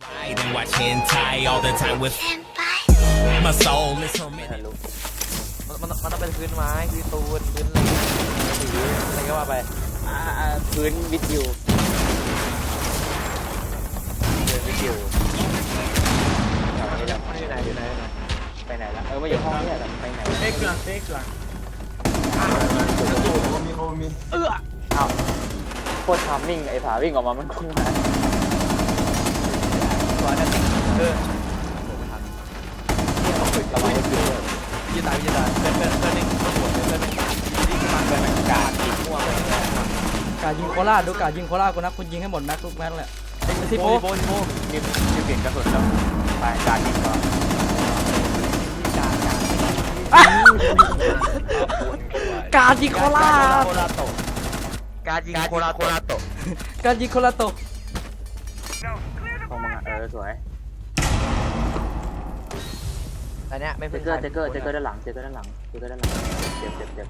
Right and watch hentai all the time with my soul is tormented. มันมันมันต้องเป็นพื้นไม้พื้นตูนพื้นอะไรหรืออะไรก็ว่าไปอ่าอ่าพื้นวิทยุพื้นวิดีโอแถวนี้แหละอยู่ไหนอยู่ไหนอยู่ไหนไปไหนละเออมาอยู่ห้องเนี่ยแต่ไปไหน Tek lang, tek lang. เอื้ออ้าวโคตรทามมิ่งไอ้ผาวิ่งออกมามันคุ้งมาตัวนั้น เออเนี่ยต้องฝึกระวังให้ดีด้วยยืนตายยืนตายเพื่อนเพื่อนเพื่อนนี่ต้องปวดเพื่อนนี่นี่มันเพื่อนมันกาดอีกมั่วเพื่อนนี่กาดยิงโคราชดูกาดยิงโคราชกูนะคุณยิงให้หมดแม็กทุกแม็กเลยไอ้สิโบโป้โบโบมีมีเปลี่ยนกระสุนแล้วไปการยิงก่อนกาดยิงโคราชโคราตการยิงโคราโคราตกาดยิงโคราชตกตรงมึงอะเออสวย อันเนี้ยไม่เจเป็นเกอร์เจเกอร์เจเกอร์ด้านหลังเจเกอร์ด้านหลังเจเกอร์ด้านหลังเจ็บเจ็บเจ็บ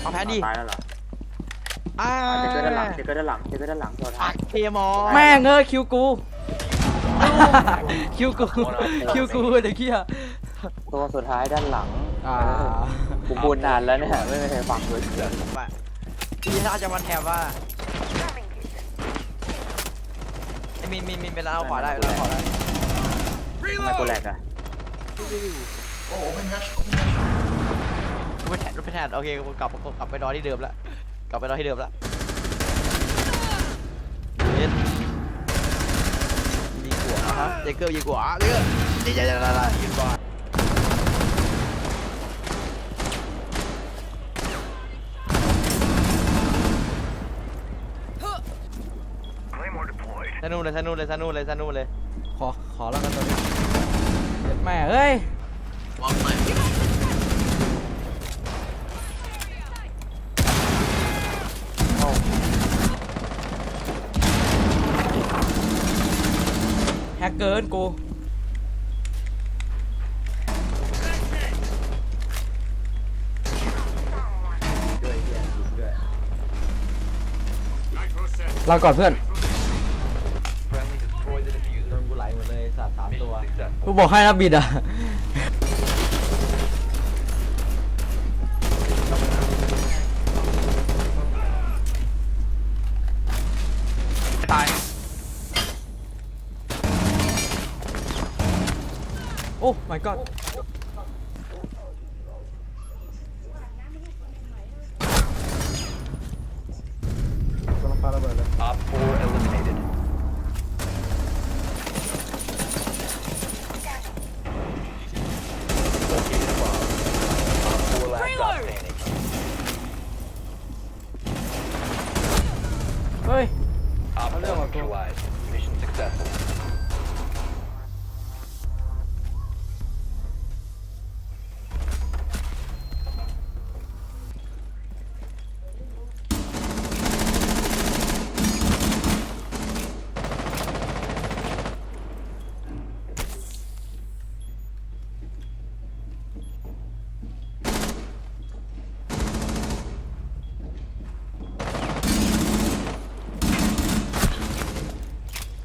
เอาแพ้ดิตายแล้วเหรออ่าอะเจเกอร์ด้านหลังเจเกอร์ด้านหลังเจเกอร์ด้านหลังตัวท้าอัยกเคมอแม่งเออคิวกู คิวกู คิวกูเด็กเหี้ยตัวสุดท้ายด้านหลังอ่ากูพูดนานแล้วเนี่ยไม่มีใครฟังเลยทีน่าจะมันแถบว่าไอ้มินมินมินเป็นร้านเอาขวาได้ร้านขวาได้ทำไมกูแหลกอะ กูไปแทนกูไปแทนโอเคกูกลับกูกลับไปนอนที่เดิมแล้วกลับไปนอนที่เดิมแล้วเย็นยิงหัวฮะเจเกอร์ยิงหัวเจเกอร์ยิงยิงยิงยิงหัวสนุกเลยสนุกเลยสนุกเลยสนุกเลยขอขอแล้วกันตัวนี้ เจ็ดแม่เฮ้ยแฮกเกินกูเราก่อนเพื่อน บอกให้นะบิดอะตายโอ้ my god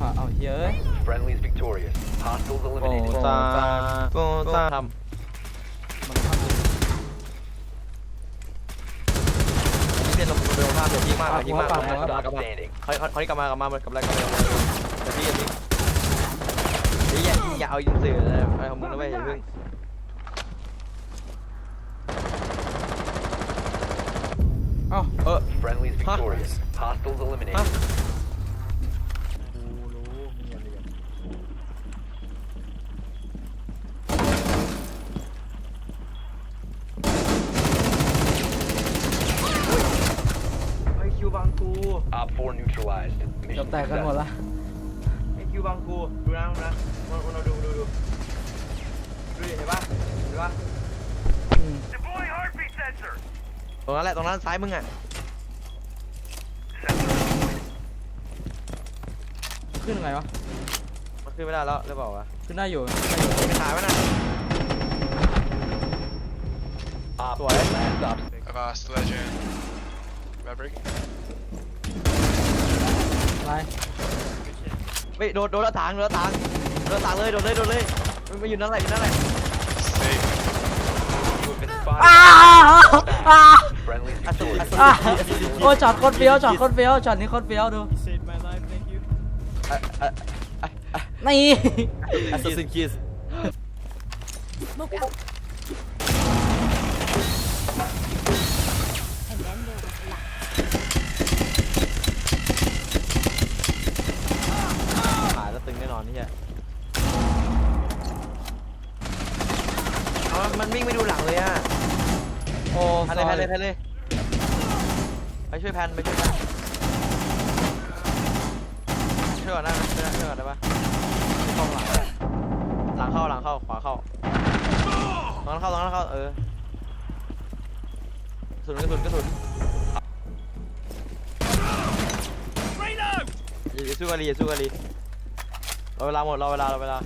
อะเอาเฮ้ย Friendly's victorious. Hostiles โป eliminated. ซาโปซาทมันทำอยู่ำเปลี่ยนลงเร็วมากเดี๋ยวยิงมากยิงมากปากกหัลัวบปากกลับหัวมา Standing. เขาเขาเขาที่กลับมากลับมากับอะไรกลับมาเดี๋ยวพี่อย่าพี่อย่าอย่าเอายิงสื่อเลยอะไรของมึงนะเว้ยอย่าเพิ่งเอ้าเออ Friendly's victorious. Hostiles eliminated. ไอคิวบังกู Op 4 neutralized. เกือบ Mission แตกกัน หมด successful. ละไอคิวบังกูดูนะดูนะมามาดูดูดูดูดิเห็นปะเห็นปะอืมตรงนั้นแหละตรงนั้นซ้ายมึงอะ ขึ้นยังไงวะ มันขึ้นไม่ได้แล้วหรือเปล่าวะขึ้นได้อยู่ไม่ถ่ายไว้นะ Op สวย last stop. Avast Legend. Maverick. ไรเวไม่โดนโดนละทางโดนละทางโดนละทางเลยโดนเลยโดนเลยมันมาอยู่นั่นแหละอยู่นั่นแหละ อ้าอ้า Friendly อสูรอสูรอ่าโอ้ช็อตโคตรเฟี้ยวช็อตโคตรเฟี้ยวช็อตนี้โคตรเฟี้ยวดูอะอะอะอะนี่ Assassin's Creed Smoke out. And then there was light. หาแล้วตึงแน่นอนนี่แหละเอา มันวิ่งไม่ดูหลังเลยอะโอ้แพนซเลยอแพนเลยยแพนเลยไปช่วยแพนไปช่วยแพนช่วยก่อนได้ไหมช่วยช่วยก่อนได้ปะเข้าหลังหลังเข้าหลังเข้าขวาเข้าหลังเข้าหลังเข้าเออกระสุนกระสุนกระสุนอย่าอย่าสู้กันลีอย่าสู้กันลีเราเวลาหมดเราเวลาเราเวลา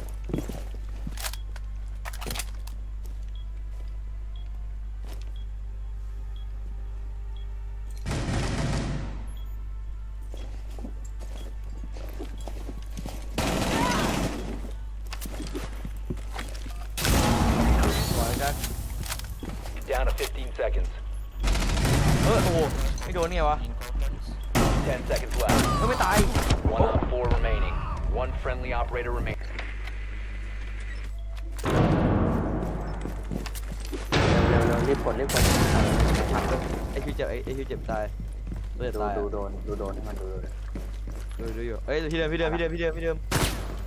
Down to 15 seconds. เออโอ้โหไม่โดนไงวะ 10 seconds left. เออไม่ตาย One on four remaining. One friendly operator remaining. เร็วเร็วรีบกดรีบกดไอคิวเจ็บไอไอคิวเจ็บตายเลือดดูตายดูโดนดูโดนให้มันดูโดนดูดูอยู่เอ้ยที่เดิมที่เดิมที่เดิมที่เดิมที่เดิม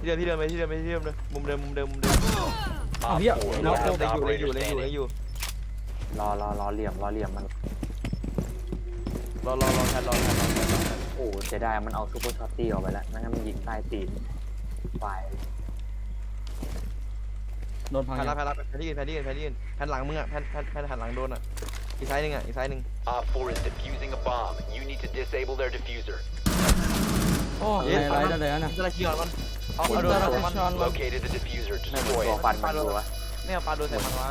ที่เดิมที่เดิมไปที่เดิมไปที่เดิมเลยมุมเดิมมุมเดิมมุมเดิมอ้าว Op เฮีย four, น็อก last เล็งอยู่เล็งอยู่ operator เล็งอยู่เล็ง standing. อยู่ รอรอรอเหลี่ยมรอเหลี่ยมมัน รอรอรอแทนรอแทนรอแทนรอแทนโอ้เสียดายมันเอาซูเปอร์ช็อตตี้ออกไปแล้วไม่งั้นมันยิงใต้ตีนไฟโดนพังแพนยัรับงแพนรับแพนที่ยืนแพนที่ยืนแพนที่ยืนแพนหลังมึงอะแพนแพนแพนหันหลังโดนอะอีกซ้ายหนึ่งอะอีกซ้ายหนึ่ง Op 4 is defusing a bomb. You need to disable their diffuser. โอ้ไฮไลท์ได้เลยนะ จะได้ชิวมันเอาอิเอานโดเตอนร์เอาเนมันชั่น Located the diffuser. ไม่เหมือน Destroy ตัว it. ฟันมันดูวะ ไม่เอาปลาโดนใส่มันวะ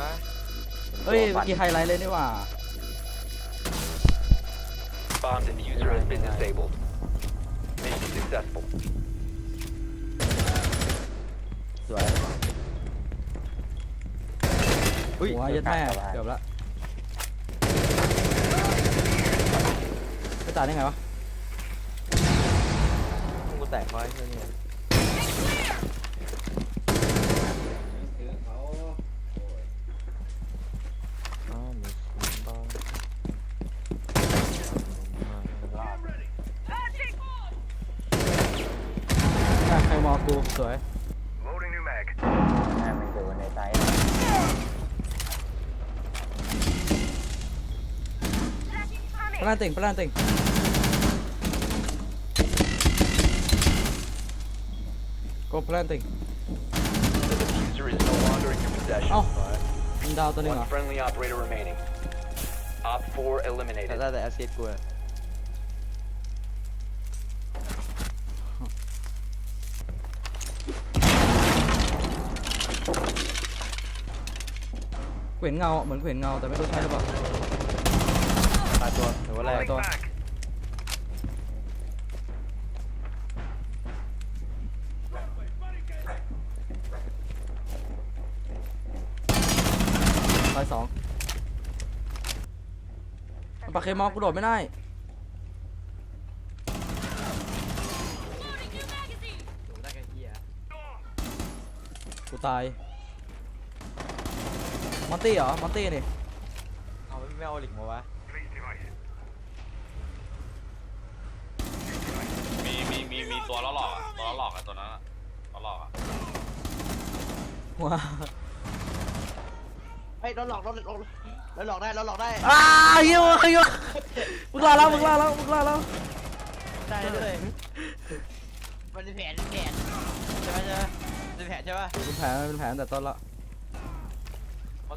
เฮ้ยเมื่อกี้ไฮไลท์เลยนี่หว่า Bomb diffuser has been disabled. Mission successful. สวยอุ้ยหัวยัดแม่เกือบละไปตายได้ไงวะ กูแตกไว้เพื่อนเนี่ย ใครมองกูสวย แม่มันอยู่ในไซส์ ปลานติ่งปลานติ่งก็ปลานติ่ง The diffuser is no longer in your possession. เอ้ามันดาวตัวหนึงเหร One อ friendly operator remaining. Op 4 แต่ eliminated. ได้แต่แอสซิดกูอะ เขวนเงา เหมือนเขวนเงา แต่ไม่รู้ใช่หรือเปล่าตายตัวถือว่าแรตายกตัว ตายสองปากเคมอลกูโดดไม่ได้ได้แค่เฮียกูตาย มอนตี้เหรอ มอนตี้นี่เอาไม่ไม่เอาหลิกมาวะ มีมีมีมีตัวล้อหลอกอะตัวล้อหลอกอะตัวนั้นอะล้อหลอกอะว้าเฮ้ยโดนหลอกโดนหลอกโดนหลอกได้โดนหลอกได้ อ้าวเฮียเฮียมึงลาแล้วมึงลาแล้วมึงลาแล้วได้เลยมันเป็นแผนเป็นแผนใช่ไหมใช่ไหมเป็นแผนใช่ปะเป็นแผนเป็นแผนตั้งแต่ต้นละ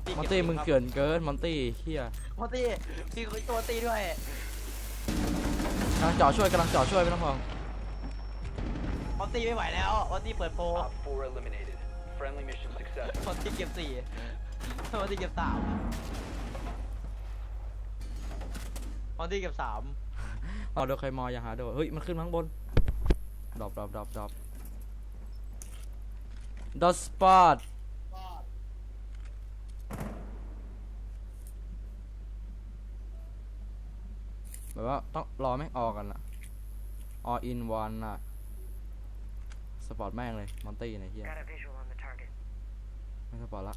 มอนตี้มอนตี้มึงเกินเกินมอนตี้เฮียมอนตี้พี่คุยตัวตีด้วยกำลังจ่อช่วยกำลังจ่อช่วยไม่ต้องห่วงมอนตี้ไม่ไหวแล้วมอนตี้เปิดโปร Op 4 eliminated. Friendly mission successful. มอนตี้เก็บสี่มอนตี้เก็บสามมอนตี้เก็บสามเอาโดนใครมออย่าหาโดดเฮ้ยมันขึ้นมาข้างบนดรอปดรอปดรอปดรอปดอสปอต แบบว่าต้องรอแม่งออกกันอะ all in one อะสปอร์ตแม่งเลย มอนตี้เนี่ยเฮีย Got a visual on the target. ไม่สปอร์ตละ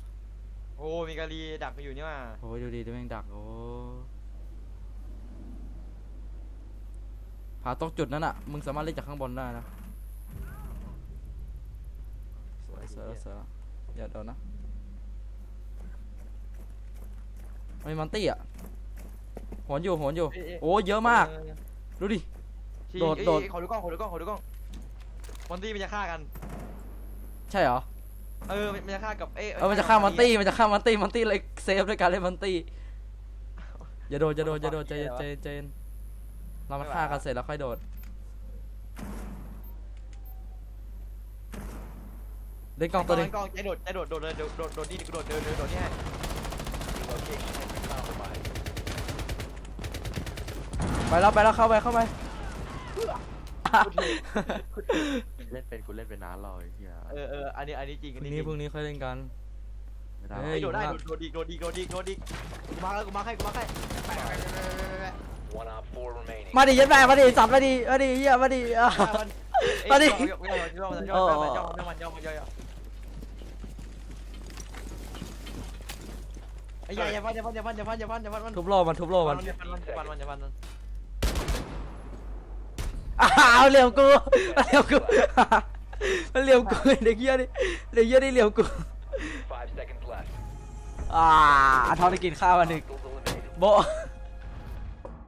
โอ้มีกาลีดักมาอยู่นี่ว่าโอ้ยดูดีดูแม่งดัก โอ้ผาตรงจุดนั้นอะมึงสามารถเล่นจากข้างบนได้นะสวยสวยสวยอย่าโดนนะไม่มันตี้อะ โหนอยู่โหนอยู่ โอ้เยอะมาก ดูดิชี้โดดเอ้ยโดดเอ้ยขอดูกล้องขอดูกล้องขอดูกล้องมอนตี้มันจะฆ่ากัน ใช่เหรอ เออมันจะฆ่ากับเอ้ยเออมันจะฆ่ามันตี้มันจะฆ่ามันตี้มันตี้เลยเซฟด้วยการเล่นมันตี้อย่าโดนอย่าโดนอย่าโดนใจเย็นใจเย็นใจเย็นเรามาฆ่ากันเสร็จแล้วค่อยโดด เล่นกล้องตัวหนึงกล้องใจโดดใจโดดโดดเลยโดดโดดโดดนี่โดดเดินเดินโดดนี่ให้ Location has been compromised. ไปแล้วไปแล้วเข้าไปเข้าไปเล่นเป็นกูเล่นเป็นนานรอไอ้เหี้ยเออเอออันนี้อันนี้จริงพอันรุ่งนี้จนี้ริงพรุ่งนี้ค่อยเล่นกัน ไม่ได้เฮ้เฮ้ยยโดดได้อยู่โดดโดดอีกโดดอีกโดดอีกโดดอีกโดดอีกกูมาแล้วกูมาให้กูมาให้ไปไปไปไปไปไป One op four remaining. มาดิยัดแม่มาดิสับมาดิมาดิเหี้ยมาดิอะไปมาดิย่อมันย่อมันย่อมันย่อมันย่อมันย่อมันย่อมันไอ้ยอย่าฟันอย่าฟันอย่าฟันอย่าฟันอย่าฟันอย่าฟันมันทุบโลมันทุบโลมันอย่าฟันมันอย่าฟันมันอย่าฟัน มันอ้าวเหลี่ยมกูเหลี่ยมกูมันเหลี่ยมกูเด็กเหี้ยนี่เด็กเหี้ยนี่เหลี่ยมกู Five seconds left. อ่าทอนได้กินข้าวอันหนึ่ง Hostiles eliminated. โบะ